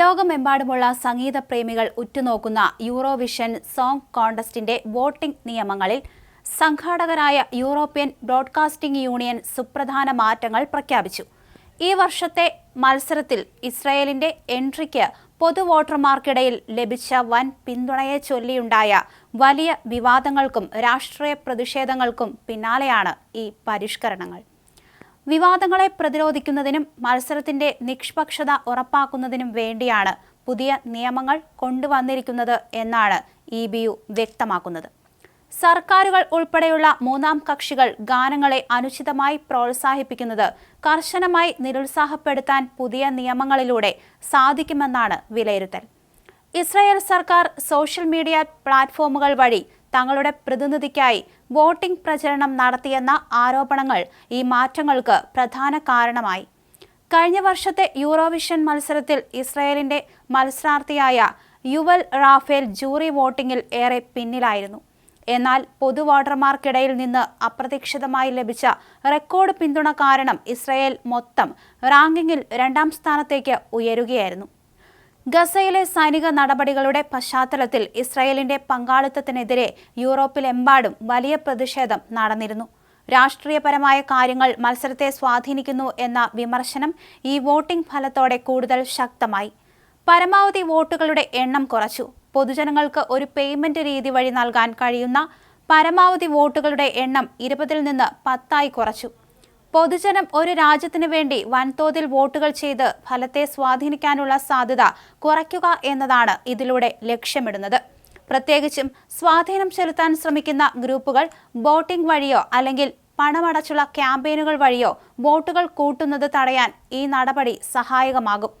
ലോകമെമ്പാടുമുള്ള സംഗീത പ്രേമികൾ ഉറ്റുനോക്കുന്ന യൂറോവിഷൻ സോങ് കോൺടെസ്റ്റിന്റെ വോട്ടിംഗ് നിയമങ്ങളിൽ സംഘാടകരായ യൂറോപ്യൻ ബ്രോഡ്കാസ്റ്റിംഗ് യൂണിയൻ സുപ്രധാന മാറ്റങ്ങൾ പ്രഖ്യാപിച്ചു. ഈ വർഷത്തെ മത്സരത്തിൽ ഇസ്രായേലിന്റെ എൻട്രിക്ക് പൊതു വോട്ടർമാർക്കിടയിൽ ലഭിച്ച വൻ പിന്തുണയെ ചൊല്ലിയുണ്ടായ വലിയ വിവാദങ്ങൾക്കും രാഷ്ട്രീയ പ്രതിഷേധങ്ങൾക്കും പിന്നാലെയാണ് ഈ പരിഷ്കരണങ്ങൾ. വിവാദങ്ങളെ പ്രതിരോധിക്കുന്നതിനും മത്സരത്തിന്റെ നിഷ്പക്ഷത ഉറപ്പാക്കുന്നതിനും വേണ്ടിയാണ് പുതിയ നിയമങ്ങൾ കൊണ്ടുവന്നിരിക്കുന്നത് എന്നാണ് ഇ ബി യു വ്യക്തമാക്കുന്നത്. സർക്കാരുകൾ ഉൾപ്പെടെയുള്ള മൂന്നാം കക്ഷികൾ ഗാനങ്ങളെ അനുചിതമായി പ്രോത്സാഹിപ്പിക്കുന്നത് കർശനമായി നിരുത്സാഹപ്പെടുത്താൻ പുതിയ നിയമങ്ങളിലൂടെ സാധിക്കുമെന്നാണ് വിലയിരുത്തൽ. ഇസ്രായേൽ സർക്കാർ സോഷ്യൽ മീഡിയ പ്ലാറ്റ്ഫോമുകൾ വഴി തങ്ങളുടെ പ്രതിനിധിക്കായി വോട്ടിംഗ് പ്രചരണം നടത്തിയെന്ന ആരോപണങ്ങൾ ഈ മാറ്റങ്ങൾക്ക് പ്രധാന കാരണമായി. കഴിഞ്ഞ വർഷത്തെ യൂറോവിഷൻ മത്സരത്തിൽ ഇസ്രായേലിന്റെ മത്സരാർത്ഥിയായ യുവൽ റാഫേൽ ജൂറി വോട്ടിംഗിൽ ഏറെ പിന്നിലായിരുന്നു. എന്നാൽ പൊതു വോട്ടർമാർക്കിടയിൽ നിന്ന് അപ്രതീക്ഷിതമായി ലഭിച്ച റെക്കോർഡ് പിന്തുണ കാരണം ഇസ്രായേൽ മൊത്തം റാങ്കിങ്ങിൽ രണ്ടാം സ്ഥാനത്തേക്ക് ഉയരുകയായിരുന്നു. ഗസയിലെ സൈനിക നടപടികളുടെ പശ്ചാത്തലത്തിൽ ഇസ്രായേലിന്റെ പങ്കാളിത്തത്തിനെതിരെ യൂറോപ്പിലെമ്പാടും വലിയ പ്രതിഷേധം നടന്നിരുന്നു. രാഷ്ട്രീയപരമായ കാര്യങ്ങൾ മത്സരത്തെ സ്വാധീനിക്കുന്നു എന്ന വിമർശനം ഈ വോട്ടിംഗ് ഫലത്തോടെ കൂടുതൽ ശക്തമായി. പരമാവധി വോട്ടുകളുടെ എണ്ണം കുറച്ചു. പൊതുജനങ്ങൾക്ക് ഒരു പേയ്മെന്റ് രീതി വഴി നൽകാൻ കഴിയുന്ന പരമാവധി വോട്ടുകളുടെ എണ്ണം ഇരുപതിൽ നിന്ന് പത്തായി കുറച്ചു. പൊതുജനം ഒരു രാജ്യത്തിനു വേണ്ടി വൻതോതിൽ വോട്ടുകൾ ചെയ്ത് ഫലത്തെ സ്വാധീനിക്കാനുള്ള സാധ്യത കുറയ്ക്കുക എന്നതാണ് ഇതിലൂടെ ലക്ഷ്യമിടുന്നത്. പ്രത്യേകിച്ചും സ്വാധീനം ചെലുത്താൻ ശ്രമിക്കുന്ന ഗ്രൂപ്പുകൾ വോട്ടിംഗ് വഴിയോ അല്ലെങ്കിൽ പണമടച്ചുള്ള ക്യാമ്പയിനുകൾ വഴിയോ വോട്ടുകൾ കൂട്ടുന്നത് തടയാൻ ഈ നടപടി സഹായകമാകും.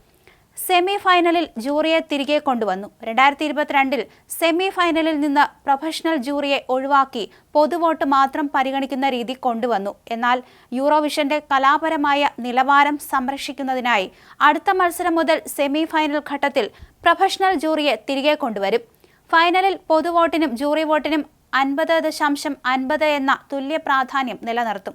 സെമി ഫൈനലിൽ ജൂറിയെ തിരികെ കൊണ്ടുവന്നു. രണ്ടായിരത്തി ഇരുപത്തിരണ്ടിൽ സെമി ഫൈനലിൽ നിന്ന് പ്രൊഫഷണൽ ജൂറിയെ ഒഴിവാക്കി പൊതുവോട്ട് മാത്രം പരിഗണിക്കുന്ന രീതി കൊണ്ടുവന്നു. എന്നാൽ യൂറോവിഷന്റെ കലാപരമായ നിലവാരം സംരക്ഷിക്കുന്നതിനായി അടുത്ത മത്സരം മുതൽ സെമി ഫൈനൽ ഘട്ടത്തിൽ പ്രൊഫഷണൽ ജൂറിയെ തിരികെ കൊണ്ടുവരും. ഫൈനലിൽ പൊതുവോട്ടിനും ജൂറി വോട്ടിനും അൻപത് ദശാംശം അൻപത് എന്ന തുല്യ പ്രാധാന്യം നിലനിർത്തും.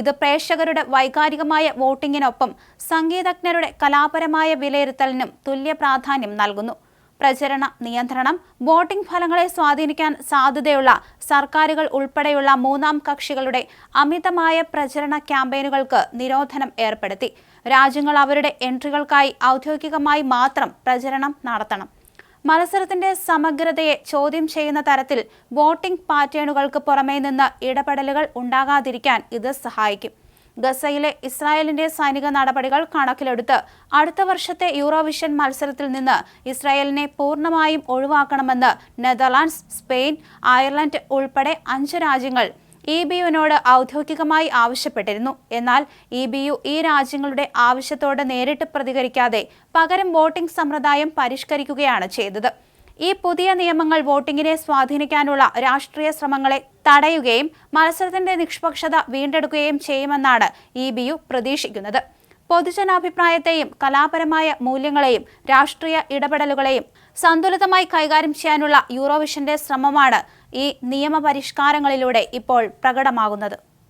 ഇത് പ്രേക്ഷകരുടെ വൈകാരികമായ വോട്ടിങ്ങിനൊപ്പം സംഗീതജ്ഞരുടെ കലാപരമായ വിലയിരുത്തലിനും തുല്യ പ്രാധാന്യം നൽകുന്നു. പ്രചരണ നിയന്ത്രണം വോട്ടിംഗ് ഫലങ്ങളെ സ്വാധീനിക്കാൻ സാധ്യതയുള്ള സർക്കാരുകൾ ഉൾപ്പെടെയുള്ള മൂന്നാം കക്ഷികളുടെ അമിതമായ പ്രചരണ ക്യാമ്പയിനുകൾക്ക് നിരോധനം ഏർപ്പെടുത്തി. രാജ്യങ്ങൾ അവരുടെ എൻട്രികൾക്കായി ഔദ്യോഗികമായി മാത്രം പ്രചരണം നടത്തണം. മത്സരത്തിന്റെ സമഗ്രതയെ ചോദ്യം ചെയ്യുന്ന തരത്തിൽ വോട്ടിംഗ് പാറ്റേണുകൾക്ക് പുറമേ നിന്ന് ഇടപെടലുകൾ ഉണ്ടാകാതിരിക്കാൻ ഇത് സഹായിക്കും. ഗസയിലെ ഇസ്രായേലിന്റെ സൈനിക നടപടികൾ കണക്കിലെടുത്ത് അടുത്ത വർഷത്തെ യൂറോവിഷൻ മത്സരത്തിൽ നിന്ന് ഇസ്രായേലിനെ പൂർണമായും ഒഴിവാക്കണമെന്ന് നെതർലാൻഡ്സ് സ്പെയിൻ അയർലൻഡ് ഉൾപ്പെടെ അഞ്ച് രാജ്യങ്ങൾ ഇ ബി യുവിനോട് ഔദ്യോഗികമായി ആവശ്യപ്പെട്ടിരുന്നു. എന്നാൽ ഇ ബി യു ഈ രാജ്യങ്ങളുടെ ആവശ്യത്തോട് നേരിട്ട് പ്രതികരിക്കാതെ പകരം വോട്ടിംഗ് സമ്പ്രദായം പരിഷ്കരിക്കുകയാണ് ചെയ്തത്. ഈ പുതിയ നിയമങ്ങൾ വോട്ടിങ്ങിനെ സ്വാധീനിക്കാനുള്ള രാഷ്ട്രീയ ശ്രമങ്ങളെ തടയുകയും മത്സരത്തിന്റെ നിഷ്പക്ഷത വീണ്ടെടുക്കുകയും ചെയ്യുമെന്നാണ് ഇ ബി യു പ്രതീക്ഷിക്കുന്നത്. പൊതുജനാഭിപ്രായത്തെയും കലാപരമായ മൂല്യങ്ങളെയും രാഷ്ട്രീയ ഇടപെടലുകളെയും സന്തുലിതമായി കൈകാര്യം ചെയ്യാനുള്ള യൂറോവിഷന്റെ ശ്രമമാണ് ഈ നിയമപരിഷ്കാരങ്ങളിലൂടെ ഇപ്പോൾ പ്രകടമാകുന്നത്.